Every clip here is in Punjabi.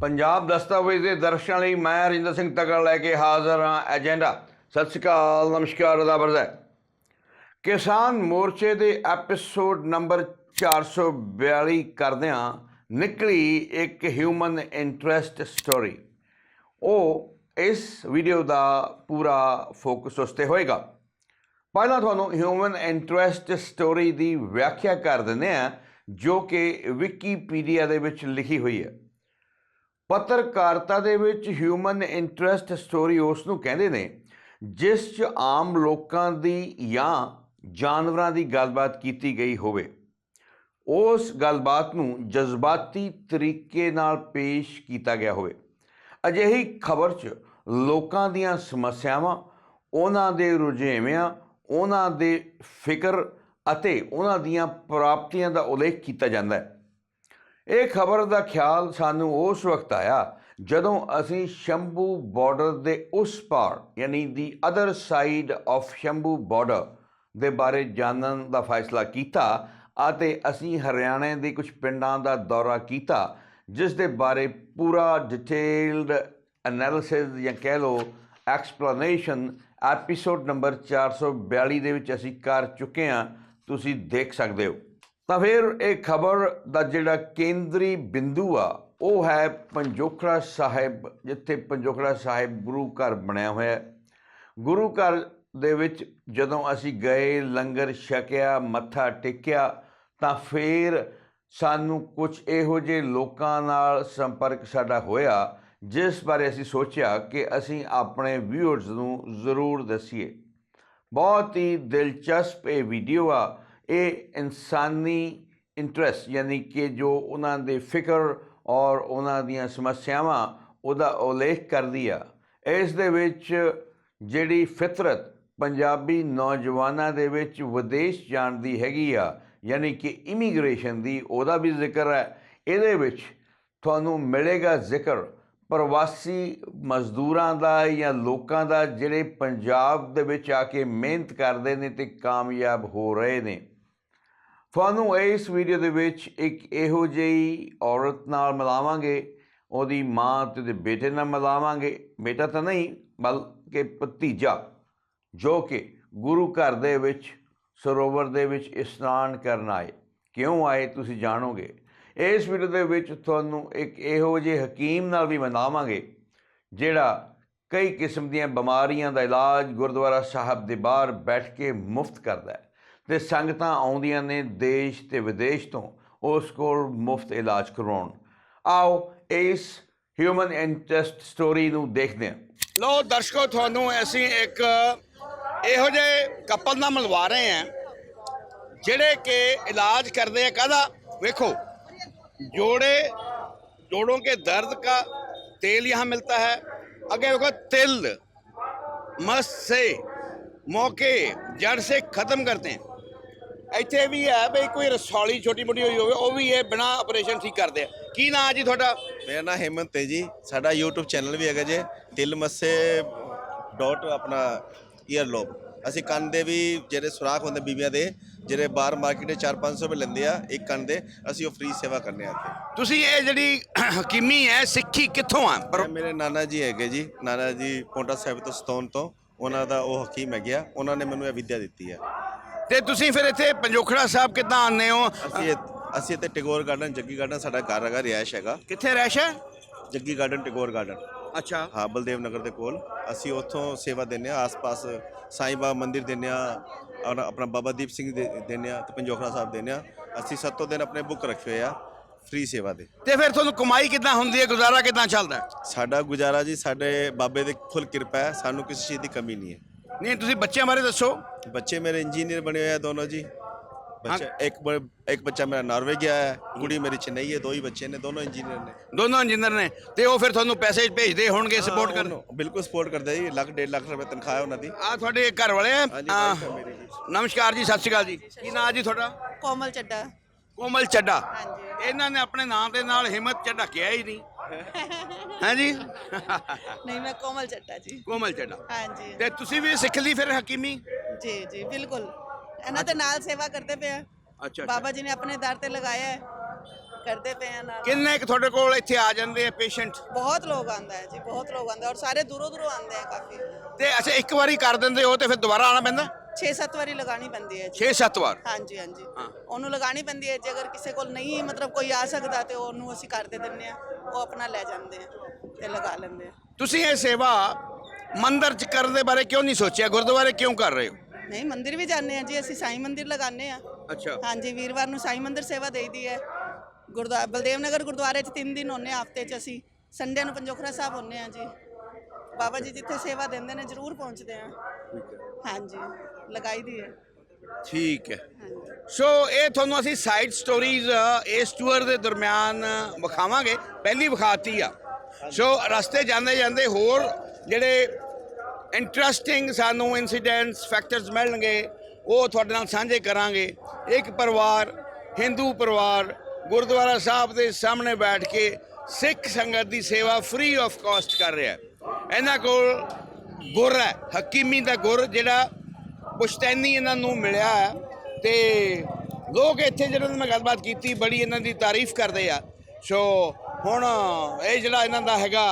ਪੰਜਾਬ ਦਸਤਾਵੇਜ਼ ਦੇ ਦਰਸ਼ਨਾਂ ਲਈ ਮੈਂ ਰਿੰਦਰ ਸਿੰਘ ਤਗੜ ਲੈ ਕੇ ਹਾਜ਼ਰ ਹਾਂ। ਏਜੰਡਾ, ਸਤਿ ਸ਼੍ਰੀ ਅਕਾਲ, ਨਮਸਕਾਰ ਅਦਾਬਰਦ ਹੈ ਕਿਸਾਨ ਮੋਰਚੇ ਦੇ ਐਪੀਸੋਡ ਨੰਬਰ 442 ਕਰਦਿਆਂ ਨਿਕਲੀ ਇੱਕ ਹਿਊਮਨ ਇੰਟਰਸਟ ਸਟੋਰੀ। ਉਹ ਇਸ ਵੀਡੀਓ ਦਾ ਪੂਰਾ ਫੋਕਸ ਉਸ ਤੇ ਹੋਏਗਾ। ਪਹਿਲਾਂ ਤੁਹਾਨੂੰ ਹਿਊਮਨ ਇੰਟਰਸਟ ਸਟੋਰੀ ਦੀ ਵਿਆਖਿਆ ਕਰ ਦਿੰਦੇ ਹਾਂ, ਜੋ ਕਿ ਵਿਕੀਪੀਡੀਆ ਦੇ ਵਿੱਚ ਲਿਖੀ ਹੋਈ ਹੈ। ਪੱਤਰਕਾਰਤਾ ਦੇ ਵਿੱਚ ਹਿਊਮਨ ਇੰਟਰਸਟ ਸਟੋਰੀ ਉਸ ਨੂੰ ਕਹਿੰਦੇ ਨੇ, ਜਿਸ 'ਚ ਆਮ ਲੋਕਾਂ ਦੀ ਜਾਂ ਜਾਨਵਰਾਂ ਦੀ ਗੱਲਬਾਤ ਕੀਤੀ ਗਈ ਹੋਵੇ। ਉਸ ਗੱਲਬਾਤ ਨੂੰ ਜਜ਼ਬਾਤੀ ਤਰੀਕੇ ਨਾਲ ਪੇਸ਼ ਕੀਤਾ ਗਿਆ ਹੋਵੇ। ਅਜਿਹੀ ਖਬਰ 'ਚ ਲੋਕਾਂ ਦੀਆਂ ਸਮੱਸਿਆਵਾਂ, ਉਹਨਾਂ ਦੇ ਰੁਝੇਵਿਆਂ, ਉਹਨਾਂ ਦੇ ਫਿਕਰ ਅਤੇ ਉਹਨਾਂ ਦੀਆਂ ਪ੍ਰਾਪਤੀਆਂ ਦਾ ਉਲੇਖ ਕੀਤਾ ਜਾਂਦਾ ਹੈ। ਇਹ ਖਬਰ ਦਾ ਖਿਆਲ ਸਾਨੂੰ ਉਸ ਵਕਤ ਆਇਆ ਜਦੋਂ ਅਸੀਂ ਸ਼ੰਭੂ ਬਾਰਡਰ ਦੇ ਉਸ ਪਾਰ, ਯਾਨੀ the other side of Shambhu border ਦੇ ਬਾਰੇ ਜਾਣਨ ਦਾ ਫੈਸਲਾ ਕੀਤਾ ਅਤੇ ਅਸੀਂ ਹਰਿਆਣੇ ਦੇ ਕੁਝ ਪਿੰਡਾਂ ਦਾ ਦੌਰਾ ਕੀਤਾ, ਜਿਸ ਦੇ ਬਾਰੇ ਪੂਰਾ ਡਿਟੇਲਡ ਐਨਾਲਿਸਿਸ ਜਾਂ ਕਹਿ ਲਓ ਐਕਸਪਲੇਨੇਸ਼ਨ ਐਪੀਸੋਡ ਨੰਬਰ 442 ਦੇ ਵਿੱਚ ਅਸੀਂ ਕਰ ਚੁੱਕੇ ਹਾਂ, ਤੁਸੀਂ ਦੇਖ ਸਕਦੇ ਹੋ। ਤਾਂ ਫਿਰ ਇਹ ਖਬਰ ਦਾ ਜਿਹੜਾ ਕੇਂਦਰੀ ਬਿੰਦੂ ਆ, ਉਹ ਹੈ ਪੰਜੋਖੜਾ ਸਾਹਿਬ, ਜਿੱਥੇ ਪੰਜੋਖੜਾ ਸਾਹਿਬ ਗੁਰੂ ਘਰ ਬਣਿਆ ਹੋਇਆ ਹੈ। ਗੁਰੂ ਘਰ ਦੇ ਵਿੱਚ ਜਦੋਂ ਅਸੀਂ ਗਏ, ਲੰਗਰ ਛਕਿਆ, ਮੱਥਾ ਟੇਕਿਆ, ਤਾਂ ਫਿਰ ਸਾਨੂੰ ਕੁਝ ਇਹੋ ਜਿਹੇ ਲੋਕਾਂ ਨਾਲ ਸੰਪਰਕ ਸਾਡਾ ਹੋਇਆ, ਜਿਸ ਬਾਰੇ ਅਸੀਂ ਸੋਚਿਆ ਕਿ ਅਸੀਂ ਆਪਣੇ ਵਿਊਅਰਸ ਨੂੰ ਜ਼ਰੂਰ ਦਸੀਏ। ਬਹੁਤ ਹੀ ਦਿਲਚਸਪ ਇਹ ਵੀਡੀਓ ਆ। ਇਹ ਇਨਸਾਨੀ ਇੰਟਰਸਟ ਯਾਨੀ ਕਿ ਜੋ ਉਹਨਾਂ ਦੇ ਫਿਕਰ ਔਰ ਉਹਨਾਂ ਦੀਆਂ ਸਮੱਸਿਆਵਾਂ ਉਹਦਾ ਉਲੇਖ ਕਰਦੀ ਆ। ਇਸ ਦੇ ਵਿੱਚ ਜਿਹੜੀ ਫਿਤਰਤ ਪੰਜਾਬੀ ਨੌਜਵਾਨਾਂ ਦੇ ਵਿੱਚ ਵਿਦੇਸ਼ ਜਾਣ ਦੀ ਹੈਗੀ ਆ, ਯਾਨੀ ਕਿ ਇਮੀਗ੍ਰੇਸ਼ਨ ਦੀ, ਉਹਦਾ ਵੀ ਜ਼ਿਕਰ ਹੈ। ਇਹਦੇ ਵਿੱਚ ਤੁਹਾਨੂੰ ਮਿਲੇਗਾ ਜ਼ਿਕਰ ਪ੍ਰਵਾਸੀ ਮਜ਼ਦੂਰਾਂ ਦਾ ਜਾਂ ਲੋਕਾਂ ਦਾ, ਜਿਹੜੇ ਪੰਜਾਬ ਦੇ ਵਿੱਚ ਆ ਕੇ ਮਿਹਨਤ ਕਰਦੇ ਨੇ ਤੇ ਕਾਮਯਾਬ ਹੋ ਰਹੇ ਨੇ। ਤੁਹਾਨੂੰ ਇਸ ਵੀਡੀਓ ਦੇ ਵਿੱਚ ਇੱਕ ਇਹੋ ਜਿਹੀ ਔਰਤ ਨਾਲ ਮਿਲਾਵਾਂਗੇ। ਉਹਦੀ ਮਾਂ ਤੇ ਉਹਦੇ ਬੇਟੇ ਨਾਲ ਮਿਲਾਵਾਂਗੇ। ਬੇਟਾ ਤਾਂ ਨਹੀਂ, ਬਲਕਿ ਭਤੀਜਾ, ਜੋ ਕਿ ਗੁਰੂ ਘਰ ਦੇ ਵਿੱਚ, ਸਰੋਵਰ ਦੇ ਵਿੱਚ ਇਸ਼ਨਾਨ ਕਰਨ ਆਏ। ਕਿਉਂ ਆਏ, ਤੁਸੀਂ ਜਾਣੋਗੇ। ਇਸ ਵੀਡੀਓ ਦੇ ਵਿੱਚ ਤੁਹਾਨੂੰ ਇੱਕ ਇਹੋ ਜਿਹੇ ਹਕੀਮ ਨਾਲ ਵੀ ਮਿਲਾਵਾਂਗੇ, ਜਿਹੜਾ ਕਈ ਕਿਸਮ ਦੀਆਂ ਬਿਮਾਰੀਆਂ ਦਾ ਇਲਾਜ ਗੁਰਦੁਆਰਾ ਸਾਹਿਬ ਦੇ ਬਾਹਰ ਬੈਠ ਕੇ ਮੁਫਤ ਕਰਦਾ ਹੈ। ਤੇ ਸੰਗਤਾਂ ਆਉਂਦੀਆਂ ਨੇ ਦੇਸ਼ ਤੇ ਵਿਦੇਸ਼ ਤੋਂ ਉਸ ਕੋਲ ਮੁਫਤ ਇਲਾਜ ਕਰਵਾਉਣ ਆਓ ਇਸ ਹਿਊਮਨ ਇੰਟਰਸਟ ਸਟੋਰੀ ਨੂੰ ਦੇਖਦੇ ਹਾਂ ਲੋ ਦਰਸ਼ਕੋ ਤੁਹਾਨੂੰ ਅਸੀਂ ਇੱਕ ਇਹੋ ਜਿਹੇ ਕਪਲ ਨਾਲ ਮਿਲਵਾ ਰਹੇ ਹਾਂ ਜਿਹੜੇ ਕਿ ਇਲਾਜ ਕਰਦੇ ਆ ਕਾਹਦਾ ਵੇਖੋ जोड़े जोड़ों के दर्द का तेल यहाँ मिलता है आगे देखो तिल मस से मौके जड़ से खत्म करते हैं ਇੱਥੇ ਵੀ ਹੈ ਬਈ ਕੋਈ ਰਸੌਲੀ ਛੋਟੀ ਮੋਟੀ ਹੋਈ ਹੋਵੇ ਉਹ ਵੀ ਇਹ ਬਿਨਾ ਆਪਰੇਸ਼ਨ ਠੀਕ ਕਰਦੇ ਆ। ਕੀ ਨਾਂ ਜੀ ਤੁਹਾਡਾ? ਮੇਰਾ ਨਾਮ ਹੇਮੰਤ ਹੈ ਜੀ। ਸਾਡਾ YouTube ਚੈਨਲ ਵੀ ਹੈਗਾ ਜੇ ਤਿਲ ਮੱਸੇ ਡਾਟ ਆਪਣਾ ਈਅਰ ਲੋਬ ਅਸੀਂ ਕੰਨ ਦੇ ਵੀ ਜਿਹੜੇ ਸੁਰਾਖ ਹੁੰਦੇ ਬੀਬੀਆਂ ਦੇ ਜਿਹੜੇ ਬਾਹਰ ਮਾਰਕੀਟ ਦੇ 4-500 ਰੁਪਏ ਲੈਂਦੇ ਆ ਇੱਕ ਕੰਨ ਦੇ ਅਸੀਂ ਉਹ ਫ੍ਰੀ ਸੇਵਾ ਕਰਨੇ ਆ ਇੱਥੇ। ਤੁਸੀਂ ਇਹ ਜਿਹੜੀ ਹਕੀਮੀ ਹੈ ਸਿੱਖੀ ਕਿੱਥੋਂ ਆ? ਪਰ ਇਹ ਮੇਰੇ ਨਾਨਾ ਜੀ ਹੈਗੇ ਜੀ ਨਾਨਾ ਜੀ ਪੌਂਟਾ ਸਾਹਿਬ ਤੋਂ ਸਤੌਨ ਤੋਂ। ਉਹਨਾਂ ਦਾ ਉਹ ਹਕੀਮ ਹੈਗੇ ਉਹਨਾਂ ਨੇ ਮੈਨੂੰ ਇਹ ਵਿਦਿਆ ਦਿੱਤੀ ਹੈ ਤੇ ਤੁਸੀਂ ਫਿਰ ਇੱਥੇ ਪੰਜੋਖੜਾ ਸਾਹਿਬ ਕਿੱਦਾਂ ਆਉਂਦੇ ਹੋ? ਅਸੀਂ ਇਹ- ਅਸੀਂ ਇੱਥੇ ਟੈਗੋਰ ਗਾਰਡਨ ਜੱਗੀ ਗਾਰਡਨ ਸਾਡਾ ਘਰ ਹੈਗਾ ਰਿਹਾਇਸ਼ ਹੈਗਾ। ਕਿੱਥੇ ਰਹਿਸ਼ ਹੈ? Jaggi garden Tagore garden. ਅੱਛਾ। ਹਾਂ ਬਲਦੇਵ ਨਗਰ ਦੇ ਕੋਲ। ਅਸੀਂ ਉੱਥੋਂ ਸੇਵਾ ਦਿੰਦੇ ਆ ਆਸ-ਪਾਸ ਸਾਈਂ ਬਾਬਾ ਮੰਦਿਰ ਦਿੰਦੇ ਆ ਔਰ ਆਪਣਾ ਬਾਬਾ ਦੀਪ ਸਿੰਘ ਦੇ ਦਿੰਦੇ ਆ ਤੇ ਪੰਜੋਖੜਾ ਸਾਹਿਬ ਦਿੰਦੇ ਆ ਅਸੀਂ ਸੱਤੋਂ ਦਿਨ ਆਪਣੇ ਬੁੱਕ ਰੱਖੇ ਹੋਏ ਆ ਫ੍ਰੀ ਸੇਵਾ ਦੇ। ਤੇ ਫਿਰ ਤੁਹਾਨੂੰ ਕਮਾਈ ਕਿੱਦਾਂ ਹੁੰਦੀ ਹੈ? ਗੁਜ਼ਾਰਾ ਕਿੱਦਾਂ ਚੱਲਦਾ ਹੈ? ਸਾਡਾ ਗੁਜ਼ਾਰਾ ਜੀ ਸਾਡੇ ਬਾਬੇ ਦੀ ਫੁੱਲ ਕਿਰਪਾ ਹੈ ਸਾਨੂੰ ਕਿਸੇ ਚੀਜ਼ ਦੀ ਕਮੀ ਨਹੀਂ ਹੈ। ਨਹੀਂ ਤੁਸੀਂ ਬੱਚਿਆਂ ਬਾਰੇ ਦੱਸੋ। ਬੱਚੇ ਮੇਰੇ ਇੰਜੀਨੀਅਰ ਬਣੇ ਹੋਏ ਆ ਦੋਨੋਂ ਜੀ। ਬੱਚਾ ਇੱਕ ਬ- ਇੱਕ ਬੱਚਾ ਮੇਰਾ ਨਾਰਵੇ ਗਿਆ ਹੈ ਕੁੜੀ ਮੇਰੀ ਚੇਨਈ ਹੈ ਦੋ ਹੀ ਬੱਚੇ ਨੇ ਦੋਨੋਂ ਇੰਜੀਨੀਅਰ ਨੇ। ਦੋਨੋਂ ਇੰਜੀਨੀਅਰ ਨੇ ਤੇ ਉਹ ਫਿਰ ਤੁਹਾਨੂੰ ਪੈਸੇ ਭੇਜਦੇ ਹੋਣਗੇ ਸਪੋਰਟ ਕਰਨ? ਉਹਨੂੰ ਬਿਲਕੁਲ ਸਪੋਰਟ ਕਰਦੇ ਜੀ ਲੱਖ ਡੇਢ ਲੱਖ ਰੁਪਏ ਤਨਖਾਹ ਹੈ ਉਹਨਾਂ ਦੀ। ਆ ਤੁਹਾਡੇ ਘਰ ਵਾਲੇ ਆ? ਹਾਂਜੀ, ਆ, wife ਹੈ। ਮੇਰੀ ਜੀ। ਨਮਸਕਾਰ ਜੀ ਸਤਿ ਸ਼੍ਰੀ ਅਕਾਲ ਜੀ। ਕੀ ਨਾਂ ਜੀ ਤੁਹਾਡਾ? ਕੋਮਲ ਚੱਡਾ। ਕੋਮਲ ਚੱਡਾ। ਹਾਂਜੀ। ਇਹਨਾਂ ਨੇ ਆਪਣੇ ਨਾਂ ਦੇ ਨਾਲ ਹਿੰਮਤ ਚੱਡਾ ਕਿਹਾ ਹੀ ਨਹੀਂ। ਹਾਂਜੀ? ਨਹੀਂ ਮੈਂ ਕੋਮਲ ਚੱਡਾ ਜੀ। ਕੋਮਲ ਚੱਡਾ ਹਾਂਜੀ। ਤੇ ਤੁਸੀਂ ਵੀ ਸਿੱਖ ਲਈ ਫਿਰ ਹਕੀਮੀ? ਜੀ ਜੀ ਬਿਲਕੁਲ। ਇਹਨਾਂ ਦੇ ਨਾਲ ਸੇਵਾ ਕਰਦੇ ਪਏ ਆ। ਅੱਛਾ ਬਾਬਾ ਜੀ ਨੇ ਆਪਣੇ ਦਰ ਤੇ ਲਗਾਇਆ ਹੈ। ਕਰਦੇ ਪਏ ਆ ਨਾਲ। ਕਿੰਨੇ ਕੁ ਤੁਹਾਡੇ ਕੋਲ ਇੱਥੇ ਆ ਜਾਂਦੇ ਆ ਪੇਸ਼ੈਂਟ ਬਹੁਤ ਲੋਕ ਆਂਦਾ ਹੈ ਜੀ ਬਹੁਤ ਲੋਕ ਆਂਦਾ ਔਰ ਸਾਰੇ ਦੂਰੋਂ ਦੂਰੋਂ ਆਂਦੇ ਆ ਕਾਫੀ। ਤੇ ਅੱਛਾ ਇੱਕ ਵਾਰੀ ਕਰ ਦਿੰਦੇ ਹੋ ਤੇ ਫਿਰ ਦੁਬਾਰਾ ਆਉਣਾ ਪੈਂਦਾ? 6-7 ਵਾਰੀ ਲਗਾਣੀ ਪੈਂਦੀ ਹੈ ਜੀ। 6-7 ਵਾਰ? ਹਾਂਜੀ ਹਾਂਜੀ। ਹਾਂ। ਉਹਨੂੰ ਲਗਾਣੀ ਪੈਂਦੀ ਹੈ ਜੇ ਅਗਰ ਕਿਸੇ ਕੋਲ ਨਹੀਂ ਮਤਲਬ ਕੋਈ ਆ ਸਕਦਾ ਤੇ ਉਹਨੂੰ ਅਸੀਂ ਕਰ ਦੇ ਦਿੰਦੇ ਆ ਉਹ ਆਪਣਾ ਲੈ ਜਾਂਦੇ ਆ ਤੇ ਲਗਾ ਲੈਂਦੇ ਆ। ਤੁਸੀਂ ਇਹ ਸੇਵਾ ਮੰਦਿਰ ਚ ਕਰਨ ਦੇ ਬਾਰੇ ਕਿਉਂ ਨਹੀਂ ਸੋਚਿਆ? ਗੁਰਦੁਆਰੇ ਕਿਉਂ ਕਰ ਰਹੇ ਹੋ? ਨਹੀਂ ਮੰਦਿਰ ਵੀ ਜਾਂਦੇ ਆ ਜੀ ਅਸੀਂ ਸਾਈਂ ਮੰਦਿਰ ਲਗਾਉਂਦੇ ਆ ਅੱਛਾ। ਹਾਂਜੀ ਵੀਰਵਾਰ ਨੂੰ ਸਾਈਂ ਮੰਦਿਰ ਸੇਵਾ ਦੇਈਦੀ ਹੈ। ਗੁਰਦੁਆਰਾ ਬਲਦੇਵ ਨਗਰ ਗੁਰਦੁਆਰੇ 'ਚ 3 ਦਿਨ ਹੁੰਨੇ ਹਫ਼ਤੇ 'ਚ ਅਸੀਂ। ਸੰਡੇ ਨੂੰ ਪੰਜੋਖਰਾ ਸਾਹਿਬ ਹੁੰਨੇ ਆ ਜੀ। ਬਾਬਾ ਜੀ ਜਿੱਥੇ ਸੇਵਾ ਦਿੰਦੇ ਨੇ ਜ਼ਰੂਰ ਪਹੁੰਚਦੇ ਆ ਹਾਂਜੀ। ਲਗਾਈ ਦੀ ਹੈ। ਠੀਕ ਹੈ। ਸੋ ਇਹ ਤੁਹਾਨੂੰ ਅਸੀਂ ਸਾਈਡ ਸਟੋਰੀਜ਼ ਇਸ ਟੂਰ ਦੇ ਦਰਮਿਆਨ ਵਿਖਾਵਾਂਗੇ। ਪਹਿਲੀ ਵਿਖਾਤੀ ਆ। ਸੋ ਰਸਤੇ ਜਾਂਦੇ ਜਾਂਦੇ ਹੋਰ ਜਿਹੜੇ ਇੰਟਰਸਟਿੰਗ ਸਾਨੂੰ ਇਨਸੀਡੈਂਟਸ ਫੈਕਟਰਸ ਮਿਲਣਗੇ ਉਹ ਤੁਹਾਡੇ ਨਾਲ ਸਾਂਝੇ ਕਰਾਂਗੇ। ਇੱਕ ਪਰਿਵਾਰ ਹਿੰਦੂ ਪਰਿਵਾਰ ਗੁਰਦੁਆਰਾ ਸਾਹਿਬ ਦੇ ਸਾਹਮਣੇ ਬੈਠ ਕੇ ਸਿੱਖ ਸੰਗਤ ਦੀ ਸੇਵਾ ਫ੍ਰੀ ਆਫ ਕਾਸਟ ਕਰ ਰਿਹਾ ਹੈ। ਇਹਨਾਂ ਕੋਲ ਗੁਰ ਹੈ ਹਕੀਮੀ ਦਾ ਗੁਰ ਜਿਹੜਾ ਪੁਸ਼ਤੈਨੀ ਇਹਨਾਂ ਨੂੰ ਮਿਲਿਆ ਹੈ ਤੇ ਲੋਕ ਇੱਥੇ ਜਿਹਨਾਂ ਨਾਲ ਮੈਂ ਗੱਲਬਾਤ ਕੀਤੀ, ਬੜੀ ਇਹਨਾਂ ਦੀ ਤਾਰੀਫ ਕਰਦੇ ਆ। ਸੋ ਹੁਣ ਇਹ ਜਿਹੜਾ ਇਹਨਾਂ ਦਾ ਹੈਗਾ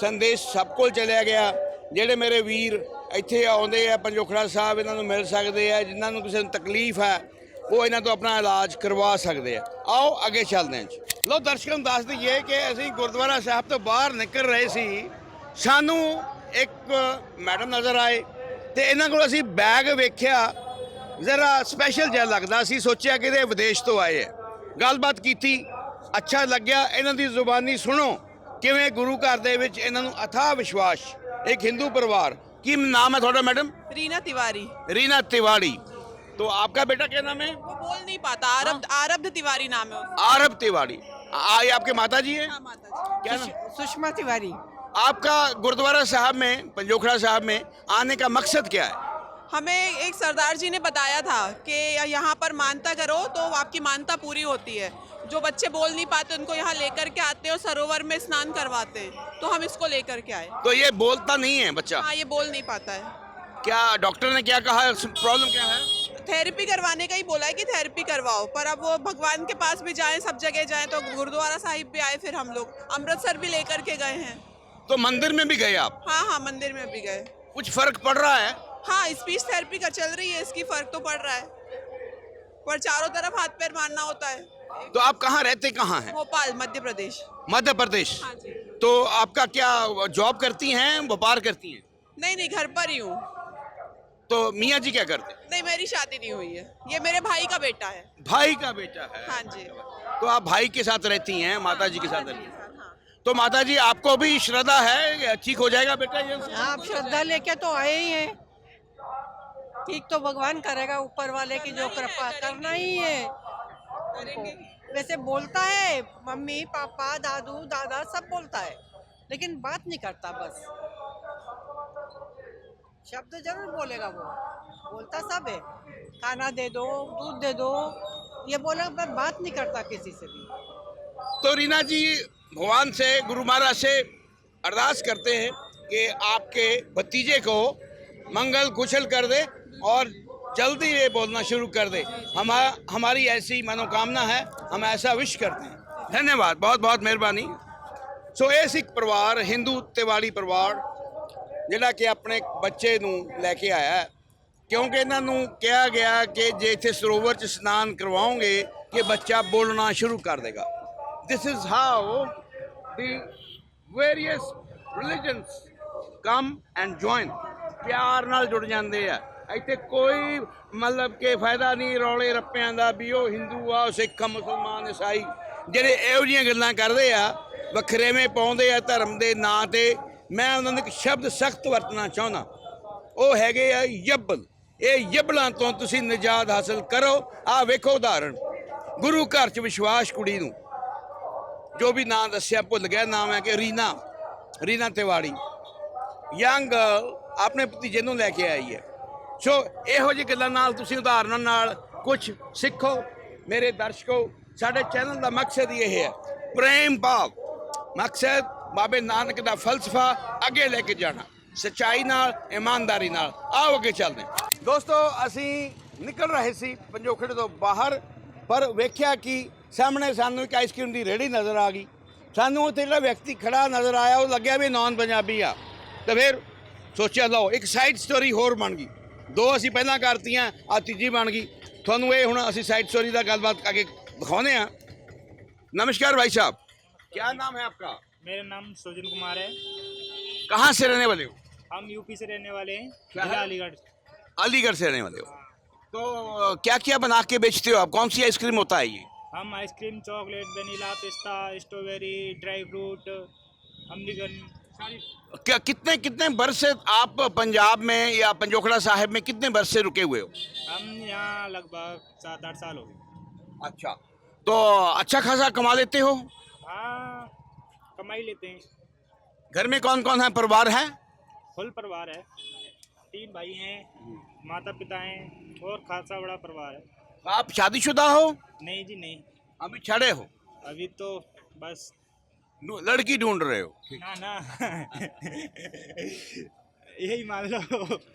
ਸੰਦੇਸ਼ ਸਭ ਕੋਲ ਚਲਿਆ ਗਿਆ। ਜਿਹੜੇ ਮੇਰੇ ਵੀਰ ਇੱਥੇ ਆਉਂਦੇ ਆ, ਪੰਜੋਖੜਾ ਸਾਹਿਬ, ਇਹਨਾਂ ਨੂੰ ਮਿਲ ਸਕਦੇ ਆ। ਜਿਨ੍ਹਾਂ ਨੂੰ ਕਿਸੇ ਨੂੰ ਤਕਲੀਫ ਹੈ, ਉਹ ਇਹਨਾਂ ਤੋਂ ਆਪਣਾ ਇਲਾਜ ਕਰਵਾ ਸਕਦੇ ਆ। ਆਓ ਅੱਗੇ ਚੱਲਦੇ ਹਾਂ ਜੀ। ਲੋ ਦਰਸ਼ਕਾਂ ਨੂੰ ਦੱਸ ਦਈਏ ਕਿ ਅਸੀਂ ਗੁਰਦੁਆਰਾ ਸਾਹਿਬ ਤੋਂ ਬਾਹਰ ਨਿਕਲ ਰਹੇ ਸੀ। ਸਾਨੂੰ ਇੱਕ ਮੈਡਮ ਨਜ਼ਰ ਆਏ। ਤੇ ਇਹਨਾਂ ਕੋਲ ਅਸੀਂ ਬੈਗ ਵੇਖਿਆ ਜ਼ਰਾ ਸਪੈਸ਼ਲ ਜਿਹਾ ਲੱਗਦਾ ਸੀ ਸੋਚਿਆ ਕਿ ਇਹ ਵਿਦੇਸ਼ ਤੋਂ ਆਏ ਹੈ ਗੱਲਬਾਤ ਕੀਤੀ ਅੱਛਾ ਲੱਗਿਆ ਇਹਨਾਂ ਦੀ ਜ਼ੁਬਾਨੀ ਸੁਣੋ ਕਿਵੇਂ ਗੁਰੂ ਘਰ ਦੇ ਵਿੱਚ ਇਹਨਾਂ ਨੂੰ ਅਥਾਹ ਵਿਸ਼ਵਾਸ ਇੱਕ ਹਿੰਦੂ ਪਰਿਵਾਰ ਕੀ ਨਾਮ ਹੈ ਤੁਹਾਡਾ मैडम रीना तिवारी रीना तिवारी तो आपका बेटा क्या नाम है वो बोल नहीं पाता आरब्ध आरब्ध तिवारी नाम है उसका आरब तिवारी आ- ये आपके माता जी हैं हाँ, माता जी क्या नाम सुषमा तिवारी आपका गुरुद्वारा साहब में पंजोखड़ा साहब में आने का मकसद क्या है? हमें एक सरदार जी ने बताया था कि यहाँ पर मानता करो तो आपकी मानता पूरी होती है। जो बच्चे बोल नहीं पाते उनको यहाँ लेकर के आते हैं और सरोवर में स्नान करवाते हैं तो हम इसको लेकर के आए। तो ये बोलता नहीं है बच्चा? हाँ ये बोल नहीं पाता है। क्या डॉक्टर ने क्या कहा? प्रॉब्लम क्या है? थेरेपी करवाने का ही बोला है कि थेरेपी करवाओ पर अब वो भगवान के पास भी जाएँ सब जगह जाएँ तो गुरुद्वारा साहिब भी आए फिर हम लोग। अमृतसर भी लेकर के गए हैं। तो मंदिर में भी गए आप? हाँ हाँ मंदिर में भी गए। कुछ फ़र्क पड़ रहा है? हाँ स्पीच थेरेपी का चल रही है इसकी फ़र्क तो पड़ रहा है। पर चारों तरफ़ हाथ पैर मारना होता है। तो आप कहाँ रहते कहाँ हैं? भोपाल मध्य प्रदेश। मध्य प्रदेश। हाँ जी। तो आपका क्या जॉब करती हैं व्यापार करती हैं? नहीं नहीं घर पर ही हूँ। तो मियाँ जी क्या करते? नहीं मेरी शादी नहीं हुई है। ये मेरे भाई का बेटा है। भाई का बेटा है। हाँ जी। तो आप भाई के साथ रहती हैं माता जी के साथ रहती हैं? तो माता जी आपको भी श्रद्धा है? ठीक हो जाएगा बेटा ये? आप श्रद्धा लेके तो आए ही हैं। ठीक तो भगवान करेगा ऊपर वाले की जो कृपा करना ही है। वैसे बोलता है, मम्मी, पापा, दादू, दादा सब बोलता है, लेकिन बात नहीं करता बस। शब्द ज़रूर बोलेगा वो। बोलता सब है। खाना दे दो, दूध दे दो, ये बोला पर बात नहीं करता किसी से भी। तो रीना जी भगवान से गुरु महाराज से अरदास करते हैं कि आपके भतीजे को मंगल कुशल कर दे और जल्दी ये बोलना शुरू कर दे हमारा हमारी ऐसी मनोकामना है हम ऐसा विश करते हैं धन्यवाद बहुत बहुत ਮਿਹਰਬਾਨੀ ਸੋ ਇਹ ਸਿੱਖ ਪਰਿਵਾਰ ਹਿੰਦੂ ਤਿਵਾੜੀ ਪਰਿਵਾਰ ਜਿਹੜਾ ਕਿ ਆਪਣੇ ਬੱਚੇ ਨੂੰ ਲੈ ਕੇ ਆਇਆ ਹੈ ਕਿਉਂਕਿ ਇਹਨਾਂ ਨੂੰ ਕਿਹਾ ਗਿਆ ਕਿ ਜੇ ਇੱਥੇ ਸਰੋਵਰ 'ਚ ਇਸ਼ਨਾਨ ਕਰਵਾਓਗੇ ਕਿ ਬੱਚਾ ਬੋਲਣਾ ਸ਼ੁਰੂ ਕਰ ਦੇਗਾ this is how the various religions come and join. ਪਿਆਰ ਨਾਲ ਜੁੜ ਜਾਂਦੇ ਆ। ਇੱਥੇ ਕੋਈ ਮਤਲਬ ਕਿ ਫਾਇਦਾ ਨਹੀਂ ਰੌਲੇ ਰੱਪਿਆਂ ਦਾ ਵੀ ਉਹ ਹਿੰਦੂ ਆ ਉਹ ਸਿੱਖ ਆ, ਮੁਸਲਮਾਨ ਈਸਾਈ ਜਿਹੜੇ ਇਹੋ ਜਿਹੀਆਂ ਗੱਲਾਂ ਕਰਦੇ ਆ ਵੱਖਰੇਵੇਂ ਪਾਉਂਦੇ ਆ ਧਰਮ ਦੇ ਨਾਂ ਤੇ। ਮੈਂ ਉਹਨਾਂ ਨੂੰ ਇੱਕ ਸ਼ਬਦ ਸਖਤ ਵਰਤਣਾ ਚਾਹੁੰਦਾ। ਉਹ ਹੈਗੇ ਆ ਯਬਲ। ਇਹ ਯਬਲਾਂ ਤੋਂ ਤੁਸੀਂ ਨਿਜਾਤ ਹਾਸਲ ਕਰੋ। ਆ ਵੇਖੋ ਉਦਾਹਰਣ। ਗੁਰੂ ਘਰ 'ਚ ਵਿਸ਼ਵਾਸ ਕੁੜੀ ਨੂੰ। ਜੋ ਵੀ ਨਾਂ ਦੱਸਿਆ, ਭੁੱਲ ਗਿਆ, ਨਾਮ ਹੈ ਕਿ ਰੀਨਾ ਰੀਨਾ ਤਿਵਾੜੀ। ਯੰਗ ਗਰਲ ਆਪਣੇ ਭਤੀਜੇ ਨੂੰ ਲੈ ਕੇ ਆਈ ਹੈ। ਸੋ ਇਹੋ ਜਿਹੀ ਗੱਲਾਂ ਨਾਲ ਤੁਸੀਂ ਉਦਾਹਰਨਾਂ ਨਾਲ ਕੁਝ ਸਿੱਖੋ, ਮੇਰੇ ਦਰਸ਼ਕੋ। ਸਾਡੇ ਚੈਨਲ ਦਾ ਮਕਸਦ ਇਹ ਹੈ, ਪ੍ਰੇਮ ਭਾਵ। ਮਕਸਦ ਬਾਬੇ ਨਾਨਕ ਦਾ ਫਲਸਫਾ ਅੱਗੇ ਲੈ ਕੇ ਜਾਣਾ, ਸਚਾਈ ਨਾਲ, ਇਮਾਨਦਾਰੀ ਨਾਲ। ਆਓ ਅੱਗੇ ਚੱਲਦੇ ਦੋਸਤੋ, ਅਸੀਂ ਨਿਕਲ ਰਹੇ ਸੀ ਪੰਜੋਖੜੇ ਤੋਂ ਬਾਹਰ, ਪਰ ਵੇਖਿਆ ਕਿ ਸਾਹਮਣੇ ਸਾਨੂੰ ਇੱਕ ਆਈਸਕ੍ਰੀਮ ਦੀ ਰੇਹੜੀ ਨਜ਼ਰ ਆ ਗਈ ਸਾਨੂੰ ਉੱਥੇ ਜਿਹੜਾ ਵਿਅਕਤੀ ਖੜਾ ਨਜ਼ਰ ਆਇਆ ਉਹ ਲੱਗਿਆ ਵੀ ਨਾਨ ਪੰਜਾਬੀ ਆ ਤੇ ਫਿਰ ਸੋਚਿਆ ਲਓ ਇੱਕ ਸਾਈਡ ਸਟੋਰੀ ਹੋਰ ਬਣ ਗਈ ਦੋ ਅਸੀਂ ਪਹਿਲਾਂ ਕਰਤੀਆਂ ਆ ਤੀਜੀ ਬਣ ਗਈ ਤੁਹਾਨੂੰ ਇਹ ਹੁਣ ਅਸੀਂ ਸਾਈਡ ਸਟੋਰੀ ਦਾ ਗੱਲਬਾਤ ਅੱਗੇ ਦਿਖਾਉਂਦੇ ਆ नमस्कार भाई साहब क्या नाम है आपका मेरा नाम सुजन कुमार है कहाँ से रहने वाले हो हम यूपी से रहने वाले हैं क्या जिला है? अलीगढ़ अलीगढ़ से रहने वाले हो तो क्या क्या बना के बेचते हो आप कौन सी आइसक्रीम होता है ये हम ice cream chocolate vanilla pista strawberry dry fruit अमरीगन सारी क्या कितने कितने वर्ष से आप पंजाब में या पंजोखड़ा साहिब में कितने वर्ष से रुके हुए हो? हम यहाँ लगभग सात आठ साल हो गए। अच्छा। तो अच्छा खासा कमा लेते हो? हाँ कमाई लेते हैं। घर में कौन कौन है? परिवार है? फुल परिवार है। तीन भाई हैं माता पिता हैं और खासा बड़ा परिवार है। आप शादीशुदा हो? नहीं जी नहीं। अभी छड़े हो? अभी तो बस। लड़की ढूंढ रहे हो। ना ना। यही मान लो।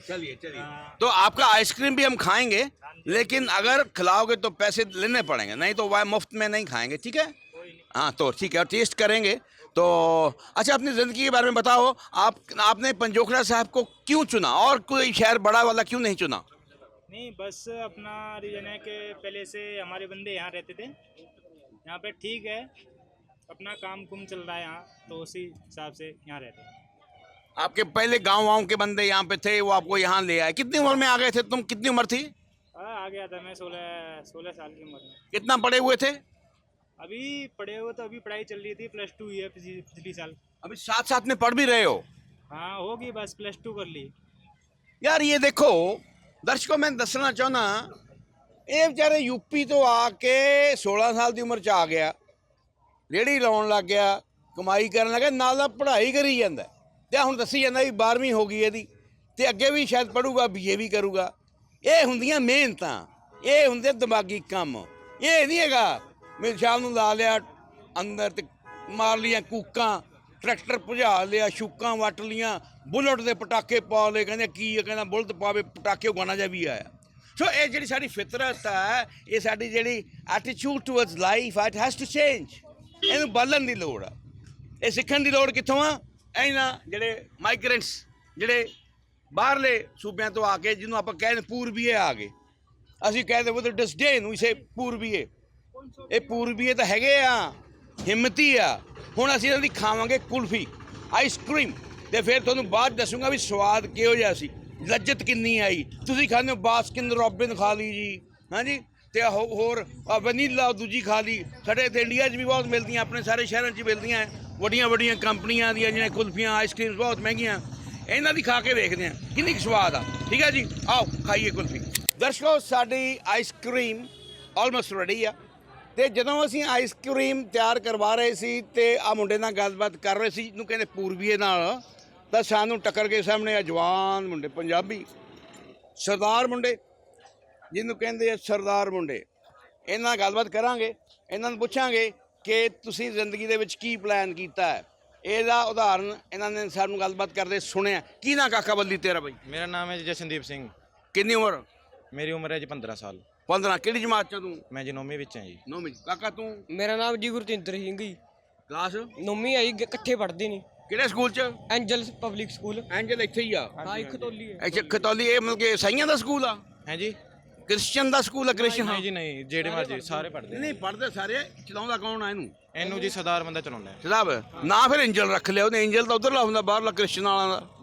चलिए चलिए। हाँ। तो आपका आइसक्रीम भी हम खाएँगे लेकिन अगर खिलाओगे तो पैसे लेने पड़ेंगे नहीं तो वह मुफ़्त में नहीं खाएँगे ठीक है? हाँ तो ठीक है और टेस्ट करेंगे। तो अच्छा अपनी ज़िंदगी के बारे में बताओ आप आपने पंजोखरा साहब को क्यों चुना? और कोई शहर बड़ा वाला क्यों नहीं चुना? नहीं बस अपना रीज़न है कि पहले से हमारे बंदे यहाँ रहते थे। यहाँ पे ठीक है अपना काम कुम चल रहा है यहाँ तो उसी हिसाब से यहाँ रहते हैं। आपके पहले गाँव वाँव के बंदे यहाँ पे थे वो आपको यहाँ ले आए। कितनी उम्र में आ गए थे तुम? कितनी उम्र थी? आ, आ गया था मैं सोलह सोलह साल की उम्र में। कितना पढ़े हुए थे? अभी पढ़े हुए तो अभी पढ़ाई चल रही थी प्लस टू ही है पिछली साल। अभी साथ साथ में पढ़ भी रहे हो? हाँ होगी बस प्लस टू कर ली। यार ये देखो ਦਰਸ਼ਕੋ, ਮੈਂ ਦੱਸਣਾ ਚਾਹੁੰਦਾ ਇਹ ਵਿਚਾਰੇ ਯੂਪੀ ਤੋਂ ਆ ਕੇ 16 ਸਾਲ ਦੀ ਉਮਰ ਚ ਆ ਗਿਆ ਰੇੜੀ ਲਾਉਣ ਲੱਗ ਗਿਆ, ਕਮਾਈ ਕਰਨ ਲੱਗਾ ਨਾਲ ਨਾਲ ਪੜ੍ਹਾਈ ਕਰੀ ਜਾਂਦਾ। ਤੇ ਹੁਣ ਦੱਸੀ ਜਾਂਦਾ ਵੀ 12ਵੀਂ ਹੋ ਗਈ ਇਹਦੀ, ਤੇ ਅੱਗੇ ਵੀ ਸ਼ਾਇਦ ਪੜੂਗਾ ਬੀਏ ਵੀ ਕਰੂਗਾ। ਇਹ ਹੁੰਦੀਆਂ ਮਿਹਨਤਾਂ, ਇਹ ਹੁੰਦੇ ਦਿਮਾਗੀ ਕੰਮ। ਇਹ ਨਹੀਂ ਹੈਗਾ ਮੈਂ ਸ਼ਾਮ ਨੂੰ ਲਾ ਲਿਆ ਅੰਦਰ ਤੇ ਮਾਰ ਲੀਆਂ ਕੂਕਾਂ ਟਰੈਕਟਰ ਭਜਾ ਲਿਆ, ਸ਼ੂਕਾਂ ਵੱਟ ਲੀਆਂ, ਬੁਲਟ ਦੇ ਪਟਾਕੇ ਪਾ ਲਏ, ਕਹਿੰਦੇ ਕੀ ਹੈ ਕਹਿੰਦਾ ਬੁਲਟ ਪਾਵੇ, ਪਟਾਕੇ ਉਹ ਗਾਣਾ ਜਿਹਾ ਵੀ ਆਇਆ। ਸੋ ਇਹ ਜਿਹੜੀ ਸਾਡੀ ਫਿਤਰਤ ਹੈ ਇਹ ਸਾਡੀ ਜਿਹੜੀ attitude towards life it has to change ਇਹਨੂੰ ਬਦਲਣ ਦੀ ਲੋੜ ਆ। ਇਹ ਸਿੱਖਣ ਦੀ ਲੋੜ ਕਿੱਥੋਂ ਆ? ਇਹਨਾਂ ਜਿਹੜੇ ਮਾਈਗ੍ਰੈਂਟਸ ਜਿਹੜੇ ਬਾਹਰਲੇ ਸੂਬਿਆਂ ਤੋਂ ਆ ਕੇ, ਜਿਹਨੂੰ ਆਪਾਂ ਕਹਿੰਦੇ ਪੂਰਬੀਏ ਆ ਗਏ। ਅਸੀਂ ਕਹਿੰਦੇ ਉਹ ਡਿਸਡੇਨ ਵੀ ਸੇ ਪੂਰਬੀਏ। ਇਹ ਪੂਰਬੀਏ ਤਾਂ ਹੈਗੇ ਆ। ਹਿੰਮਤੀ ਆ। ਹੁਣ ਅਸੀਂ ਇਹਨਾਂ ਦੀ ਖਾਵਾਂਗੇ ਕੁਲਫੀ ਆਈਸਕ੍ਰੀਮ ਤੇ ਫਿਰ ਤੁਹਾਨੂੰ ਬਾਅਦ ਦੱਸੂਗਾ ਵੀ ਸਵਾਦ ਕਿਹੋ ਜਿਹਾ ਸੀ। ਲੱਜਤ ਕਿੰਨੀ ਆਈ। ਤੁਸੀਂ ਖਾਂਦੇ ਹੋ ਬਾਸਕਿਨ, ਰੋਬਿਨ ਖਾ ਲਈ ਜੀ। ਹਾਂਜੀ? ਤੇ ਹੋ- ਹੋਰ ਵਨੀਲਾ ਦੂਜੀ ਖਾ ਲਈ। ਸਾਡੇ ਇੱਥੇ ਇੰਡੀਆ 'ਚ ਵੀ ਬਹੁਤ ਮਿਲਦੀਆਂ, ਆਪਣੇ ਸਾਰੇ ਸ਼ਹਿਰਾਂ 'ਚ ਮਿਲਦੀਆਂ। ਵੱਡੀਆਂ ਵੱਡੀਆਂ ਕੰਪਨੀਆਂ ਦੀਆਂ ਜਿਹੜੀਆਂ ਕੁਲਫੀਆਂ ਆਈਸਕ੍ਰੀਮਸ ਬਹੁਤ ਮਹਿੰਗੀਆਂ। ਇਹਨਾਂ ਦੀ ਖਾ ਕੇ ਵੇਖਦੇ ਆ ਕਿੰਨੀ ਕੁ ਸਵਾਦ ਆ। ਠੀਕ ਹੈ ਜੀ? ਆਓ, ਖਾਈਏ ਕੁਲਫੀ। ਦਰਸ਼ਕੋ, ਸਾਡੀ ਆਈਸਕ੍ਰੀਮ ਆਲਮੋਸਟ ਰੈਡੀ ਆ। ਤੇ ਜਦੋਂ ਅਸੀਂ ਆਈਸਕ੍ਰੀਮ ਤਿਆਰ ਕਰਵਾ ਰਹੇ ਸੀ ਤੇ ਆ ਮੁੰਡੇ ਨਾਲ ਗੱਲਬਾਤ ਕਰ ਰਹੇ ਸੀ ਜਿਹਨੂੰ ਕਹਿੰਦੇ ਪੂਰਬੀਏ ਨਾਲ ਤਾਂ ਸਾਨੂੰ ਟੱਕਰ ਕੇ ਸਾਹਮਣੇ ਆ ਜਵਾਨ ਮੁੰਡੇ ਪੰਜਾਬੀ। ਸਰਦਾਰ ਮੁੰਡੇ ਜਿਹਨੂੰ ਕਹਿੰਦੇ ਆ ਸਰਦਾਰ ਮੁੰਡੇ। ਇਹਨਾਂ ਨਾਲ ਗੱਲਬਾਤ ਕਰਾਂਗੇ ਇਹਨਾਂ ਨੂੰ ਪੁੱਛਾਂਗੇ ਕਿ ਤੁਸੀਂ ਜ਼ਿੰਦਗੀ ਦੇ ਵਿੱਚ ਕੀ ਪਲਾਨ ਕੀਤਾ ਹੈ। ਇਹਦਾ ਉਦਾਹਰਨ ਇਹਨਾਂ ਨੇ ਸਾਨੂੰ ਗੱਲਬਾਤ ਕਰਦੇ ਸੁਣਿਆ। ਕੀ ਨਾ ਕਾਕਾ ਬੱਲੀ ਤੇਰਾ ਬਈ? ਮੇਰਾ ਨਾਮ ਹੈ ਜਸ਼ਨਦੀਪ ਸਿੰਘ। ਕਿੰਨੀ ਉਮਰ? ਮੇਰੀ ਉਮਰ ਹੈ ਜੀ 15 ਸਾਲ। 15 ਕਿਹੜੀ ਜਮਾਤ ਚ ਤੂੰ? ਮੈਂ ਜਨੋਮੀ ਵਿੱਚ ਹਾਂ ਜੀ। ਨੌਵੀਂ ਕਾਕਾ ਤੂੰ? ਮੇਰਾ ਨਾਮ ਜੀ ਗੁਰਤਿੰਦਰ ਸਿੰਘ ਜੀ। ਕਲਾਸ? ਨੌਵੀਂ ਆਈ ਗ- ਇਕੱਠੇ ਪੜ੍ਹਦੇ ਨੇ। ਕਿਹੜੇ ਸਕੂਲ ਚ? Angel public school. ਐਂਜਲ ਇੱਥੇ ਹੀ ਆ। ਹਾਂ ਇੱਕ ਖਤੌਲੀ ਹੈ ਅੱਛਾ ਖਤੌਲੀ ਇਹ ਮਤਲਬ ਕਿ ਸਾਈਆਂ ਦਾ ਸਕੂਲ ਆ? ਹੈ ਜੀ? ਕ੍ਰਿਸਚੀਅਨ ਦਾ ਸਕੂਲ ਆ ਕ੍ਰਿਸਚੀਅਨ ਨਹੀਂ ਜੀ ਨਹੀਂ ਜਿਹੜੇ ਮਰਜ਼ੀ ਸਾਰੇ ਪੜ੍ਹਦੇ ਨਹੀਂ ਪੜਦੇ ਸਾਰੇ। ਚਲਾਉਂਦਾ ਕੌਣ ਆ ਇਹਨੂੰ? ਇਹਨੂੰ ਜੀ ਸਰਦਾਰ ਬੰਦਾ ਚਲਾਉਂਦਾ ਹੈ। ਜਨਾਬ ਨਾ ਫਿਰ ਐਂਜਲ ਰੱਖ ਲਿਆ ਉਹਨੇ ਐਂਜਲ ਤਾਂ ਉਧਰਲਾ ਹੁੰਦਾ ਬਾਹਰਲਾ ਕ੍ਰਿਸਚੀਅਨ ਵਾਲਾ ਦਾ। ਜੀ